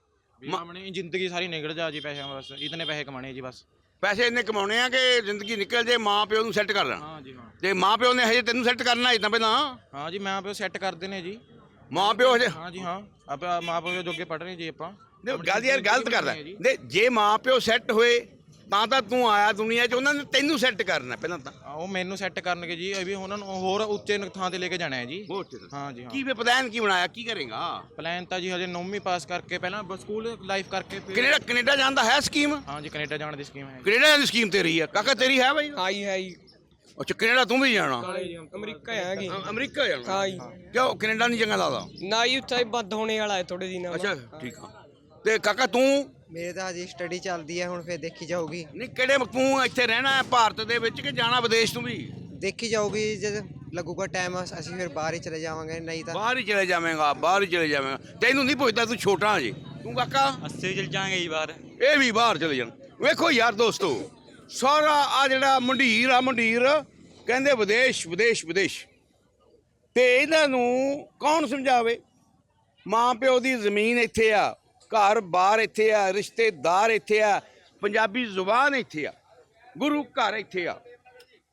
ਵੀ ਆਪਣੀ ਜ਼ਿੰਦਗੀ ਸਾਰੀ ਨਿਕਲ ਜਾ ਜੀ ਪੈਸਿਆਂ ਬਸ ਇਤਨੇ ਪੈਸੇ ਕਮਾਣੇ ਜੀ ਬਸ। ਪੈਸੇ ਇੰਨੇ ਕਮਾਉਣੇ ਆ ਕਿ ਜ਼ਿੰਦਗੀ ਨਿਕਲ ਜੇ ਮਾਂ ਪਿਓ ਨੂੰ ਸੈੱਟ ਕਰ ਲੈਣਾ। ਹਾਂ ਜੀ ਹਾਂ। ਤੇ ਮਾਂ ਪਿਓ ਨੇ ਹਜੇ ਤੈਨੂੰ ਸੈੱਟ ਕਰਨਾ ਇਦਾਂ ਪਹਿਲਾਂ? ਹਾਂ ਜੀ ਮਾਂ ਪਿਓ ਸੈੱਟ ਕਰਦੇ ਨੇ ਜੀ। ਮਾਂ ਪਿਓ ਹਜੇ ਹਾਂ ਜੀ ਹਾਂ। ਆਪਾਂ ਮਾਂ ਪਿਓ ਜੋਗੇ ਪੜ੍ਹ ਰਹੇ ਜੀ ਆਪਾਂ। ਨਹੀਂ, ਗੱਲ ਯਾਰ ਗਲਤ ਕਰਦਾ। ਹੈ ਜੀ। ਦੇ ਜੇ ਮਾਂ ਪਿਓ ਸੈੱਟ ਹੋਏ ਤਾਂ ਤਾਂ ਤੂੰ ਆਇਆ ਦੁਨੀਆ 'ਚ ਉਹਨਾਂ ਨੇ ਤੈਨੂੰ ਸੈੱਟ ਕਰਨਾ ਪਹਿਲਾਂ ਤਾਂ। ਆ, ਉਹ ਮੈਨੂੰ ਸੈੱਟ ਕਰਨਗੇ ਜੀ ਇਹ ਵੀ ਉਹਨਾਂ ਨੂੰ ਹੋਰ ਉੱਚੇ ਥਾਂ ਤੇ ਲੈ ਕੇ ਜਾਣਾ ਹੈ ਜੀ। ਹਾਂ ਜੀ ਹਾਂ। ਕੀ ਵੇ ਪਲਾਨ ਕੀ ਬਣਾਇਆ ਕੀ ਕਰੇਗਾ? ਪਲਾਨ ਤਾਂ ਜੀ ਹਜੇ 9ਵੀਂ ਪਾਸ ਕਰਕੇ ਪਹਿਲਾਂ ਬ- ਸਕੂਲ ਲਾਈਫ ਕਰਕੇ ਫਿਰ ਕੈਨੇਡਾ ਕੈਨੇਡਾ ਜਾਣ ਦਾ ਹੈ ਸਕੀਮ ਹਾਂ ਜੀ ਕੈਨੇਡਾ ਜਾਣ ਦੀ ਸਕੀਮ ਹੈ ਕੈਨੇਡਾ ਦੀ ਸਕੀਮ ਤੇਰੀ ਆ। ਕਾਕਾ ਤੇਰੀ ਹੈ ਬਾਈ? ਹਾਂ ਜੀ ਹੈ ਜੀ। ਅੱਛਾ ਕੈਨੇਡਾ ਤੂੰ ਵੀ ਜਾਣਾ? ਅਮਰੀਕਾ ਹੈਗੀ ਅ- ਅਮਰੀਕਾ ਜਾਣਾ? ਹਾਂ ਜੀ। ਕਿਉਂ ਕੈਨੇਡਾ ਨਹੀਂ ਚੰਗਾ ਲੱਗਦਾ? ਨਾ ਜੀ ਉੱਥੇ ਬੰਦ ਹੋਣੇ ਵਾਲਾ ਹੈ ਥੋੜੇ ਦਿਨਾਂ ਅੱਛਾ ਠੀਕ ਆ। ਤੇ ਕਾਕਾ ਤੂੰ? ਮੇਰੇ ਤਾਂ ਅਜੇ ਸਟੱਡੀ ਚੱਲਦੀ ਹੈ ਹੁਣ ਫਿਰ ਦੇਖੀ ਜਾਊਗੀ। ਨਹੀਂ ਕਿਹੜੇ ਤੂੰ ਇੱਥੇ ਰਹਿਣਾ ਹੈ ਭਾਰਤ ਦੇ ਵਿੱਚ ਕਿ ਜਾਣਾ ਵਿਦੇਸ਼ ਤੂੰ ਵੀ? ਦੇਖੀ ਜਾਊਗੀ ਜਦ ਲੱਗੂਗਾ ਟਾਈਮ ਅਸੀਂ ਫਿਰ ਬਾਹਰ ਹੀ ਚਲੇ ਜਾਵਾਂਗੇ ਨਹੀਂ ਤਾਂ ਬਾਹਰ ਹੀ ਚਲੇ ਜਾਵੇਂਗਾ ਬਾਹਰ ਹੀ ਚਲੇ ਜਾਵੇਂਗਾ। ਤੈਨੂੰ ਨਹੀਂ ਪੁੱਛਦਾ ਤੂੰ ਛੋਟਾ ਹਜੇ। ਤੂੰ ਕਾਕਾ? ਅਸੀਂ ਚਲ ਜਾਾਂਗੇ ਜੀ ਬਾਹਰ। ਇਹ ਵੀ ਬਾਹਰ ਚਲੇ ਜਾਣ। ਵੇਖੋ ਯਾਰ ਦੋਸਤੋ ਸਾਰਾ ਆ ਜਿਹੜਾ ਮੰਡੀਰ ਆ ਮੰਡੀਰ ਕਹਿੰਦੇ ਵਿਦੇਸ਼ ਵਿਦੇਸ਼ ਵਿਦੇਸ਼। ਤੇ ਇਹਨਾਂ ਨੂੰ ਕੌਣ ਸਮਝਾਵੇ? ਮਾਂ ਪਿਓ ਦੀ ਜ਼ਮੀਨ ਇੱਥੇ ਆ। ਘਰ, ਬਾਹਰ ਇੱਥੇ ਆ, ਰਿਸ਼ਤੇਦਾਰ ਇੱਥੇ ਆ, ਪੰਜਾਬੀ ਜ਼ੁਬਾਨ ਇੱਥੇ ਆ, ਗੁਰੂ ਘਰ ਇੱਥੇ ਆ,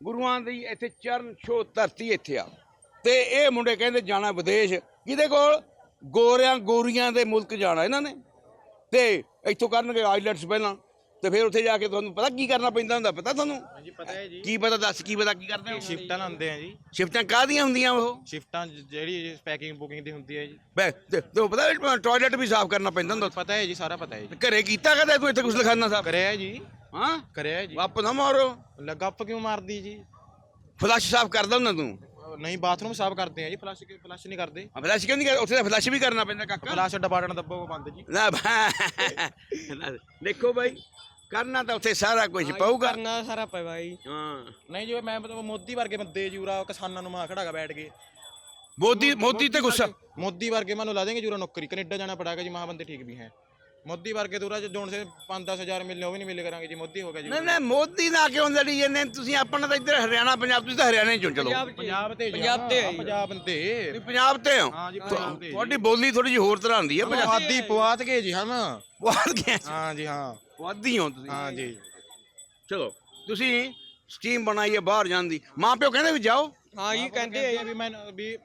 ਗੁਰੂਆਂ ਦੀ ਇੱਥੇ ਚਰਨ ਛੋ ਧਰਤੀ ਇੱਥੇ ਆ। ਤੇ ਇਹ ਮੁੰਡੇ ਕਹਿੰਦੇ ਜਾਣਾ ਵਿਦੇਸ਼, ਕਿਹਦੇ ਕੋਲ? ਗੋਰਿਆਂ, ਗੋਰੀਆਂ ਦੇ ਮੁਲਕ ਜਾਣਾ ਇਹਨਾਂ ਨੇ। ਤੇ ਇੱਥੋਂ ਕਰਨਗੇ ਆਈਲੈਟਸ ਪਹਿਲਾਂ। ਤੇ ਫਿਰ ਉੱਥੇ ਜਾ ਕੇ ਤੁਹਾਨੂੰ ਪਤਾ ਕੀ ਕਰਨਾ ਪੈਂਦਾ ਹੁੰਦਾ ਪਤਾ ਤੁਹਾਨੂੰ? ਜੀ ਪਤਾ ਹੈ ਜੀ। ਕੀ ਪਤਾ ਦੱਸ ਕੀ ਪਤਾ ਕੀ ਕਰਦੇ ਹੋ? ਸ਼ਿਫਟਾਂ ਲਾਉਂਦੇ ਆ ਜੀ। ਸ਼ਿਫਟਾਂ ਕਾਹਦੀਆਂ ਹੁੰਦੀਆਂ ਉਹ? ਸ਼ਿਫਟਾਂ ਜਿਹੜੀ ਪੈਕਿੰਗ ਬੁਕਿੰਗ ਦੀ ਹੁੰਦੀ ਹੈ ਜੀ। ਬੈ ਤੇ ਤੇ ਪਤਾ ਟਾਇਲਟ ਵੀ ਸਾਫ਼ ਕਰਨਾ ਪੈਂਦਾ ਹੁੰਦਾ ਪਤਾ ਹੈ ਜੀ ਸਾਰਾ ਪਤਾ ਹੈ ਜੀ। ਘਰੇ ਕੀਤਾ ਕਦੇ ਤੂੰ ਇੱਥੇ ਕੁਛ ਲਿਖਾਨਾ ਸਾਹਿਬ? ਕਰਿਆ ਹੈ ਜੀ। ਹਾਂ? ਕਰਿਆ ਹੈ ਜੀ। ਵਾਪ ਨਾ ਮਾਰੋ। ਗੱਪ ਕਿਉਂ ਮਾਰਦੀ ਜੀ? ਫਲਸ਼ ਸਾਫ਼ ਕਰਦਾ ਹੁੰਦਾ ਤੂੰ? ਨਹੀਂ ਬਾਥਰੂਮ ਸਾਫ਼ ਕਰਦੇ ਆ ਜੀ ਫਲਸ਼ ਫਲਸ਼ ਨਹੀਂ ਕਰਦੇ। ਫਲਸ਼ ਕਿਉਂ ਨਹੀਂ ਕਰ ਉੱਥੇ ਤਾਂ ਫਲਸ਼ ਵੀ ਕਰਨਾ ਪੈਂਦਾ ਕਾਕਾ। ਫਲਸ਼ ਡਬਾੜਨ ਦੱਬੋ ਬੰਦ ਜੀ। ਨਾ ਬਾ- ਦੇਖੋ ਬਾਈ ਕਰਨਾ ਤਾਂ ਉੱਥੇ ਸਾਰਾ ਕੁਝ ਪਊਗਾ। ਕਰਨਾ ਸਾਰਾ ਪਏਗਾ ਜੀ ਹਾਂ। ਨਹੀਂ ਜੀ ਮੈਂ ਮਤਲਬ ਮੋਦੀ ਵਰਗੇ ਬੰਦੇ ਜੂਰਾ ਕਿਸਾਨਾਂ ਨੂੰ ਮਾਂ ਖੜਾਗਾ ਬੈਠ ਕੇ। ਮੋਦੀ ਮੋਦੀ ਤੇ ਗੁੱਸਾ ਮੋਦੀ ਵਰਗੇ ਮੈਨੂੰ ਲਾ ਦੇंगे ਜੂਰਾ ਨੌਕਰੀ ਕੈਨੇਡਾ ਜਾਣਾ ਪੜਾਗਾ ਜੀ ਮਹਾਂ ਬੰਦੇ ਠੀਕ ਵੀ ਹੈ। ਮੋਦੀ ਵਰਗੇ ਦੂਰਾ ਜੋਣ ਸੇ 5-10000 ਮਿਲਨੇ ਉਹ ਵੀ ਨਹੀਂ ਮਿਲੇ ਕਰਾਂਗੇ ਜੀ ਮੋਦੀ ਹੋ ਗਿਆ ਜੀ। ਨਹੀਂ ਨਹੀਂ ਮੋਦੀ ਨਾਲ ਕਿਉਂ ਲੜੀ ਜਾਂਦੇ? ਤੁਸੀਂ ਆਪਣਾ ਤਾਂ ਇੱਧਰ ਹਰਿਆਣਾ ਪੰਜਾਬ ਤੁਸੀਂ ਤਾਂ ਹਰਿਆਣੇ ਚੋਂ ਚਲੋ। ਪੰਜਾਬ ਤੇ ਪੰਜਾਬ ਤੇ। ਪੰਜਾਬ ਤੇ। ਪੰਜਾਬ ਤੇ ਹੋ। ਹਾਂ ਜੀ ਪੰਜਾਬ ਤੇ ਤੁਹਾਡੀ ਬੋਲੀ ਥੋੜੀ ਜਿਹੀ ਹੋਰ ਤਰ੍ਹਾਂ ਦੀ ਹੈ ਪੰਜਾਬ ਪਵਾਤ ਗਏ ਜੀ ਹਮ ਬਾਹਰ ਗਏ ਹਾਂ ਜੀ ਹਾਂ। ਵਾਦੀ ਹੋ ਤੁਸੀਂ। ਹਾਂ ਜੀ। ਚਲੋ ਤੁਸੀਂ ਸਟੀਮ ਬਣਾਈ ਹੈ ਬਾਹਰ ਜਾਣ ਦੀ। ਮਾਂ ਪਿਓ ਕਹਿੰਦੇ ਵੀ ਜਾਓ। ਹਾਂ ਜੀ ਕਹਿੰਦੇ ਆ। ਵੀ ਮੈਂ ਵੀ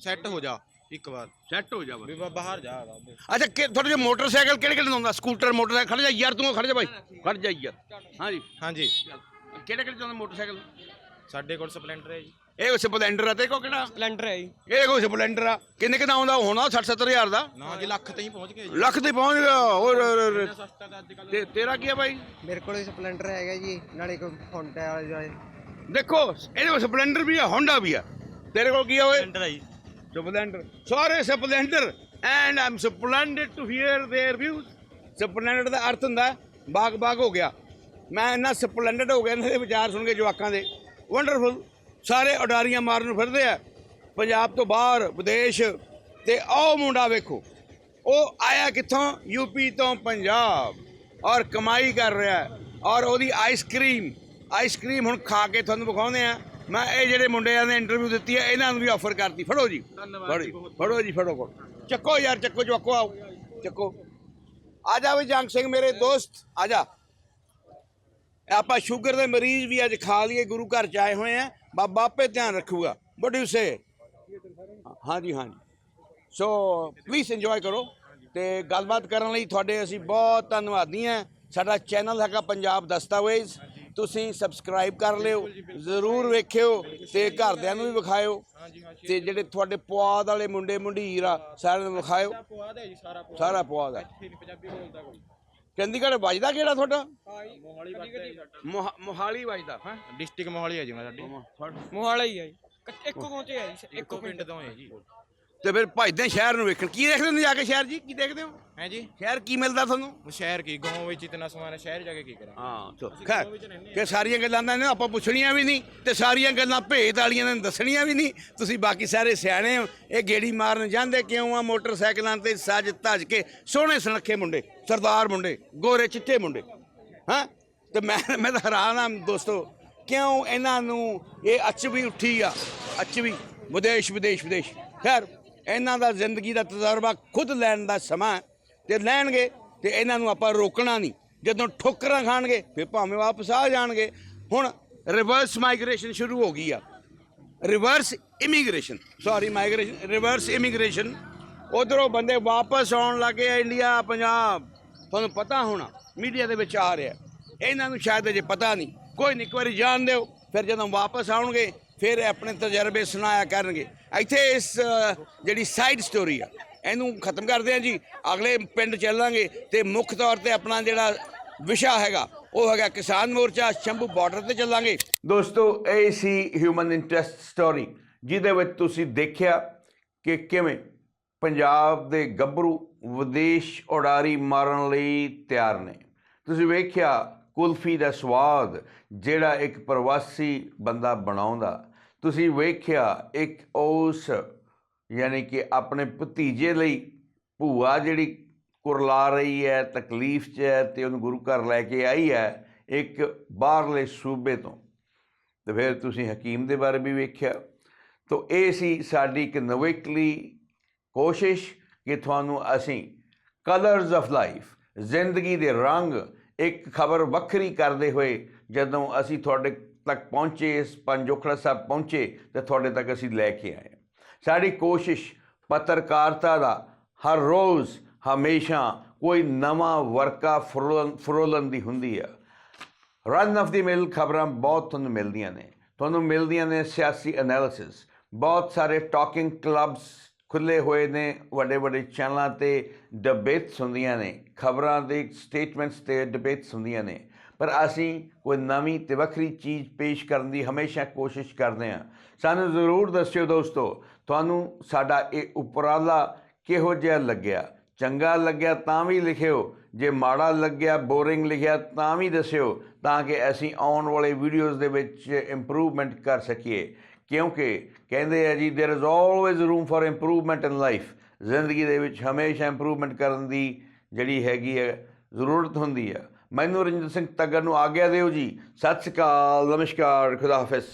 ਸੈੱਟ ਹੋ ਜਾ। ਇੱਕ ਵਾਰ। ਸੈੱਟ ਹੋ ਜਾ ਵੀ ਬ- ਬਾਹਰ ਜਾ ਅੱਛਾ ਕਿ ਤੁਹਾਡੇ ਜੇ ਮੋਟਰਸਾਈਕਲ ਕਿਹੜੇ ਕਿਹੜੇ ਹੁੰਦਾ ਸਕੂਟਰ ਮੋਟਰਸਾਈਕਲ ਖੜ ਜਾ ਯਾਰ ਤੂੰ ਖੜ ਜਾ ਬਾਈ। ਖੜ ਜਾ ਯਾਰ। ਹਾਂਜੀ। ਹਾਂ ਜੀ ਕਿਹੜੇ ਕਿਹੜੇ ਚਲਾਉਂਦੇ ਮੋਟਰਸਾਈਕਲ? ਸਾਡੇ ਕੋਲ ਸਪਲੈਂਡਰ ਹੈ ਜੀ। ਇਹ ਸਪਲੈਂਡਰ ਆ ਤੇ ਕੋ ਕਿਹੜਾ। ਸਪਲੈਂਡਰ ਹੈ ਜੀ। ਇਹ ਕੋਈ ਸਪਲੈਂਡਰ ਆ। ਕਿੰਨੇ ਕਿਦਾ ਆਉਂਦਾ? ਹੋਣਾ 60 70000 ਦਾ। ਨਾ ਜੀ ਲੱਖ ਤੇ ਹੀ ਪਹੁੰਚ ਗਏ ਜੀ। ਲੱਖ ਤੇ ਪਹੁੰਚ ਗਿਆ। ਓਏ ਓਏ ਓਏ ਓਏ। ਸਸਤਾ ਤਾਂ ਅੱਜ ਕੱਲ ਤੇਰਾ ਕੀ ਆ ਬਾਈ? ਮੇਰੇ ਕੋਲ ਵੀ ਸਪਲੈਂਡਰ ਹੈਗਾ ਜੀ। ਨਾਲੇ ਕੋਈ ਫੌਂਟਾ ਵਾਲਾ ਦੇਖੋ ਇਹਦੇ ਕੋਲ ਸਪਲੈਂਡਰ ਵੀ ਆ ਹੋਂਡਾ ਵੀ ਆ। ਤੇਰੇ ਕੋਲ ਕੀ ਆ ਓਏ? Splendor Splendor Sorry, Splendor and I'm splendid to hear their views. Splendid ਦਾ ਅਰਥ ਹੁੰਦਾ ਬਾਗ ਬਾਗ ਹੋ ਗਿਆ। ਮੈਂ ਇੰਨਾ ਸਪਲੈਂਡਡ ਹੋ ਗਿਆ ਇਹਨਾਂ ਦੇ ਵਿਚਾਰ ਸੁਣ ਕੇ ਜਵਾਕਾਂ ਦੇ। ਵੰਡਰਫੁਲ ਸਾਰੇ ਉਡਾਰੀਆਂ ਮਾਰਨ ਫਿਰਦੇ ਆ। ਪੰਜਾਬ ਤੋਂ ਬਾਹਰ ਵਿਦੇਸ਼ ਤੇ ਆਹ ਮੁੰਡਾ ਵੇਖੋ। ਉਹ ਆਇਆ ਕਿੱਥੋਂ? ਯੂਪੀ ਤੋਂ ਪੰਜਾਬ। ਔਰ ਕਮਾਈ ਕਰ ਰਿਹਾ ਔਰ ਉਹਦੀ ਆਈਸਕ੍ਰੀਮ ਆਈਸਕ੍ਰੀਮ ਹੁਣ ਖਾ ਕੇ ਤੁਹਾਨੂੰ ਵਿਖਾਉਂਦੇ ਆ। ਮੈਂ ਇਹ ਜਿਹੜੇ ਮੁੰਡਿਆਂ ਨੇ ਇੰਟਰਵਿਊ ਦਿੱਤੀ ਹੈ ਇਹਨਾਂ ਨੂੰ ਵੀ ਆਫਰ ਕਰਤੀ। ਫੜੋ ਜੀ। ਫੜੋ ਜੀ, ਫੜੋ ਜੀ ਫੜੋ ਫੜੋ ਚੱਕੋ ਯਾਰ ਚੱਕੋ ਜਵਾਕੋ ਆਓ। ਚੱਕੋ। ਆ ਜਾ ਵੀ ਜੰਗ ਸਿੰਘ ਮੇਰੇ ਦੋਸਤ। ਆ ਜਾ। ਆਪਾਂ ਸ਼ੂਗਰ ਦੇ ਮਰੀਜ਼ ਵੀ ਅੱਜ ਖਾ ਲਈਏ ਗੁਰੂ ਘਰ ਚ ਆਏ ਹੋਏ ਆ। ਬਾਬਾ ਆਪੇ ਧਿਆਨ ਰੱਖੂਗਾ। ਵਾਟ ਯੂ ਸੇ ਹਾਂਜੀ ਹਾਂਜੀ ਸੋ ਪਲੀਜ਼ ਇੰਜੋਏ ਕਰੋ। ਤੇ ਗੱਲਬਾਤ ਕਰਨ ਲਈ ਤੁਹਾਡੇ ਅਸੀਂ ਬਹੁਤ ਧੰਨਵਾਦੀ ਹਾਂ। ਸਾਡਾ ਚੈਨਲ ਹੈਗਾ ਪੰਜਾਬ ਦਸਤਾਵੇਜ਼। ਤੁਸੀਂ ਸਬਸਕ੍ਰਾਈਬ ਕਰ ਲਿਓ ਜ਼ਰੂਰ ਵੇਖਿਓ ਤੇ ਘਰਦਿਆਂ ਨੂੰ ਵੀ ਵਿਖਾਇਓ ਤੇ ਜਿਹੜੇ ਤੁਹਾਡੇ ਪੁਆਧ ਵਾਲੇ ਮੁੰਡੇ ਮੁੰਡੀਰ ਆ ਸਾਰਿਆਂ ਨੂੰ ਵਿਖਾਇਓ। ਹੈ ਜੀ ਸਾਰਾ ਪਵਾਦ ਸਾਰਾ ਪੰਜਾਬੀ ਬੋਲਦਾ ਕੋਈ। ਚੰਡੀਗੜ੍ਹ ਵੱਜਦਾ ਕਿਹੜਾ ਤੁਹਾਡਾ? ਮੋਹਾਲੀ ਵੱਜਦਾ ਜੀ ਸਾਡਾ। ਮੋਹਾ- ਮੋਹਾਲੀ ਵੱਜਦਾ ਹੈ। ਡਿਸਟ੍ਰਿਕਟ ਮੋਹਾਲੀ ਹੈ ਜੀ ਮੈਂ ਸਾਡੀ। ਮੋਹਾਲਾ ਹੀ ਹੈ ਜੀ। ਕੱਟ- ਇੱਕੋ ਪਹੁੰਚੇ ਆ ਜੀ ਇੱਕੋ ਪਿੰਡ। ਤੋਂ ਹੈ ਜੀ। ਤੇ ਫਿਰ ਭਜਦੇ ਸ਼ਹਿਰ ਨੂੰ ਵੇਖਣ। ਕੀ ਦੇਖਦੇ ਹੁੰਦੇ ਜਾ ਕੇ ਸ਼ਹਿਰ ਜੀ? ਕੀ ਦੇਖਦੇ ਹੋ? ਹੈ ਜੀ? ਸ਼ਹਿਰ ਕੀ ਮਿਲਦਾ ਤੁਹਾਨੂੰ? ਸ਼ਹਿਰ ਕੀ ਗਾਉਂ ਵਿੱਚ ਇਤਨਾ ਸਮਾਨ ਹੈ ਸ਼ਹਿਰ ਜਾ ਕੇ ਕੀ ਕਰਾਂ ਹਾਂ ਚਲੋ ਖੈਰ ਕਿ ਸਾਰੀਆਂ ਗੱਲਾਂ ਇਹਨੇ ਆਪਾਂ ਪੁੱਛਣੀਆਂ ਵੀ ਨਹੀਂ ਤੇ ਸਾਰੀਆਂ ਗੱਲਾਂ ਭੇਤ ਵਾਲੀਆਂ ਨੇ ਦੱਸਣੀਆਂ ਵੀ ਨਹੀਂ। ਤੁਸੀਂ ਬਾਕੀ ਸਾਰੇ ਸਿਆਣੇ ਹੋ ਇਹ ਗੇੜੀ ਮਾਰਨ ਜਾਂਦੇ ਕਿਉਂ ਆ ਮੋਟਰਸਾਈਕਲਾਂ ਤੇ ਸੱਜ ਧੱਜ ਕੇ? ਸੋਹਣੇ ਸੁਨੱਖੇ ਮੁੰਡੇ ਸਰਦਾਰ ਮੁੰਡੇ ਗੋਰੇ ਚਿੱਟੇ ਮੁੰਡੇ ਹਾਂ? ਤੇ ਮੈਂ ਮੈਂ ਤਾਂ ਹੈਰਾਨ ਆ ਦੋਸਤੋ ਕਿਉਂ ਇਹਨਾਂ ਨੂੰ ਇਹ ਅੱਚ ਵੀ ਉੱਠੀ ਆ? ਅੱਚ ਵੀ ਵਿਦੇਸ਼ ਵਿਦੇਸ਼ ਵਿਦੇਸ਼ ਖੈਰ। ਇਹਨਾਂ ਦਾ ਜ਼ਿੰਦਗੀ ਦਾ ਤਜਰਬਾ ਖੁਦ ਲੈਣ ਦਾ ਸਮਾਂ ਹੈ ਤੇ ਲੈਣਗੇ ਤੇ ਇਹਨਾਂ ਨੂੰ ਆਪਾਂ ਰੋਕਣਾ ਨਹੀਂ। ਜਦੋਂ ਠੋਕਰਾਂ ਖਾਣਗੇ, ਫਿਰ ਭਾਵੇਂ ਵਾਪਸ ਆ ਜਾਣਗੇ। ਹੁਣ ਰਿਵਰਸ ਮਾਈਗ੍ਰੇਸ਼ਨ ਸ਼ੁਰੂ ਹੋ ਗਈ ਆ। Reverse immigration sorry migration reverse immigration ਉਧਰੋਂ ਬੰਦੇ ਵਾਪਸ ਆਉਣ ਲੱਗੇ ਇੰਡੀਆ, ਪੰਜਾਬ। ਤੁਹਾਨੂੰ ਪਤਾ ਹੋਣਾ, ਮੀਡੀਆ ਦੇ ਵਿੱਚ ਆ ਰਿਹਾ। ਇਹਨਾਂ ਨੂੰ ਸ਼ਾਇਦ ਅਜੇ ਪਤਾ ਨਹੀਂ। ਕੋਈ ਨਹੀਂ ਇੱਕ ਵਾਰੀ ਜਾਣ ਦਿਓ, ਫਿਰ ਜਦੋਂ ਵਾਪਸ ਆਉਣਗੇ, ਫਿਰ ਆਪਣੇ ਤਜਰਬੇ ਸੁਣਾਇਆ ਕਰਨਗੇ। ਇੱਥੇ ਇਸ ਜਿਹੜੀ ਸਾਈਡ ਸਟੋਰੀ ਆ, ਇਹਨੂੰ ਖਤਮ ਕਰਦੇ ਹਾਂ ਜੀ। ਅਗਲੇ ਪਿੰਡ ਚੱਲਾਂਗੇ ਤੇ ਮੁੱਖ ਤੌਰ ਤੇ ਆਪਣਾ ਜਿਹੜਾ ਵਿਸ਼ਾ ਹੈਗਾ, ਉਹ ਹੈਗਾ ਕਿਸਾਨ ਮੋਰਚਾ। ਸ਼ੰਭੂ ਬਾਰਡਰ ਤੇ ਚੱਲਾਂਗੇ। ਦੋਸਤੋ, ਇਹ ਸੀ ਹਿਊਮਨ ਇੰਟਰਸਟ ਸਟੋਰੀ ਜਿਹਦੇ ਵਿੱਚ ਤੁਸੀਂ ਦੇਖਿਆ ਕਿ ਕਿਵੇਂ ਪੰਜਾਬ ਦੇ ਗੱਭਰੂ ਵਿਦੇਸ਼ ਉਡਾਰੀ ਮਾਰਨ ਲਈ ਤਿਆਰ ਨੇ। ਤੁਸੀਂ ਵੇਖਿਆ ਕੁਲਫੀ ਦਾ ਸਵਾਦ ਜਿਹੜਾ ਇੱਕ ਪ੍ਰਵਾਸੀ ਬੰਦਾ ਬਣਾਉਂਦਾ। ਤੁਸੀਂ ਵੇਖਿਆ ਇੱਕ ਉਸ ਯਾਨੀ ਕਿ ਆਪਣੇ ਭਤੀਜੇ ਲਈ ਭੂਆ ਜਿਹੜੀ ਕੁਰਲਾ ਰਹੀ ਹੈ, ਤਕਲੀਫ 'ਚ ਹੈ ਤੇ ਉਹਨੂੰ ਗੁਰੂ ਘਰ ਲੈ ਕੇ ਆਈ ਹੈ ਇੱਕ ਬਾਹਰਲੇ ਸੂਬੇ ਤੋਂ। ਤੇ ਫਿਰ ਤੁਸੀਂ ਹਕੀਮ ਦੇ ਬਾਰੇ ਵੀ ਵੇਖਿਆ। ਤੋ ਇਹ ਸੀ ਸਾਡੀ ਇੱਕ ਨਵੇਕਲੀ ਕੋਸ਼ਿਸ਼ ਕਿ ਤੁਹਾਨੂੰ ਅਸੀਂ ਕਲਰਸ ਆਫ ਲਾਈਫ ਜ਼ਿੰਦਗੀ ਦੇ ਰੰਗ ਇੱਕ ਖਬਰ ਵੱਖਰੀ ਕਰਦੇ ਹੋਏ ਜਦੋਂ ਅਸੀਂ ਤੁਹਾਡੇ ਤੱਕ ਪਹੁੰਚੇ ਇਸ ਪੰਜੋਖੜਾ ਸਾਹਿਬ ਪਹੁੰਚੇ ਤੇ ਤੁਹਾਡੇ ਤੱਕ ਅਸੀਂ ਲੈ ਕੇ ਆਏ ਸਾਡੀ ਕੋਸ਼ਿਸ਼ ਪੱਤਰਕਾਰਤਾ ਦਾ ਹਰ ਰੋਜ਼ ਹਮੇਸ਼ਾ ਕੋਈ ਨਵਾਂ ਵਰਕਾ ਫਰੋਲਣ ਫਰੋਲਣ ਦੀ ਹੁੰਦੀ ਆ। ਰਨ ਆਫ ਦੀ ਮਿਲ ਖਬਰਾਂ ਬਹੁਤ ਤੁਹਾਨੂੰ ਮਿਲਦੀਆਂ ਨੇ। ਤੁਹਾਨੂੰ ਮਿਲਦੀਆਂ ਨੇ ਸਿਆਸੀ ਐਨਾਲਿਸਿਸ ਬਹੁਤ ਸਾਰੇ ਟਾਕਿੰਗ ਕਲੱਬਸ ਖੁੱਲੇ ਹੋਏ ਨੇ ਵੱਡੇ ਵੱਡੇ ਚੈਨਲਾਂ ਤੇ ਡਿਬੇਟਸ ਹੁੰਦੀਆਂ ਨੇ। ਖਬਰਾਂ ਦੇ ਸਟੇਟਮੈਂਟਸ ਤੇ ਡਿਬੇਟਸ ਹੁੰਦੀਆਂ ਨੇ। ਪਰ ਅਸੀਂ ਕੋਈ ਨਵੀਂ ਤੇ ਵੱਖਰੀ ਚੀਜ਼ ਪੇਸ਼ ਕਰਨ ਦੀ ਹਮੇਸ਼ਾ ਕੋਸ਼ਿਸ਼ ਕਰਦੇ ਹਾਂ। ਸਾਨੂੰ ਜ਼ਰੂਰ ਦੱਸਿਓ ਦੋਸਤੋ, ਤੁਹਾਨੂੰ ਸਾਡਾ ਇਹ ਉਪਰਾਲਾ ਕਿਹੋ ਜਿਹਾ ਲੱਗਿਆ? ਚੰਗਾ ਲੱਗਿਆ ਤਾਂ ਵੀ ਲਿਖਿਓ, ਜੇ ਮਾੜਾ ਲੱਗਿਆ, ਬੋਰਿੰਗ ਲਿਖਿਆ ਤਾਂ ਵੀ ਦੱਸਿਓ, ਤਾਂ ਕਿ ਅਸੀਂ ਆਉਣ ਵਾਲੇ ਵੀਡੀਓਜ਼ ਦੇ ਵਿੱਚ ਇੰਪਰੂਵਮੈਂਟ ਕਰ ਸਕੀਏ। ਕਿਉਂਕਿ ਕਹਿੰਦੇ ਆ ਜੀ there is always room for improvement in life ਜ਼ਿੰਦਗੀ ਦੇ ਵਿੱਚ ਹਮੇਸ਼ਾ ਇੰਪਰੂਵਮੈਂਟ ਕਰਨ ਦੀ ਜਿਹੜੀ ਹੈਗੀ ਹੈ ਜ਼ਰੂਰਤ ਹੁੰਦੀ ਹੈ ਮੈਨੂੰ ਰਜਿੰਦਰ ਸਿੰਘ ਤੱਗਰ ਨੂੰ ਆਗਿਆ ਦਿਓ ਜੀ। ਸਤਿ ਸ਼੍ਰੀ ਅਕਾਲ ਨਮਸਕਾਰ ਖੁਦਾ ਹਾਫਿਜ਼।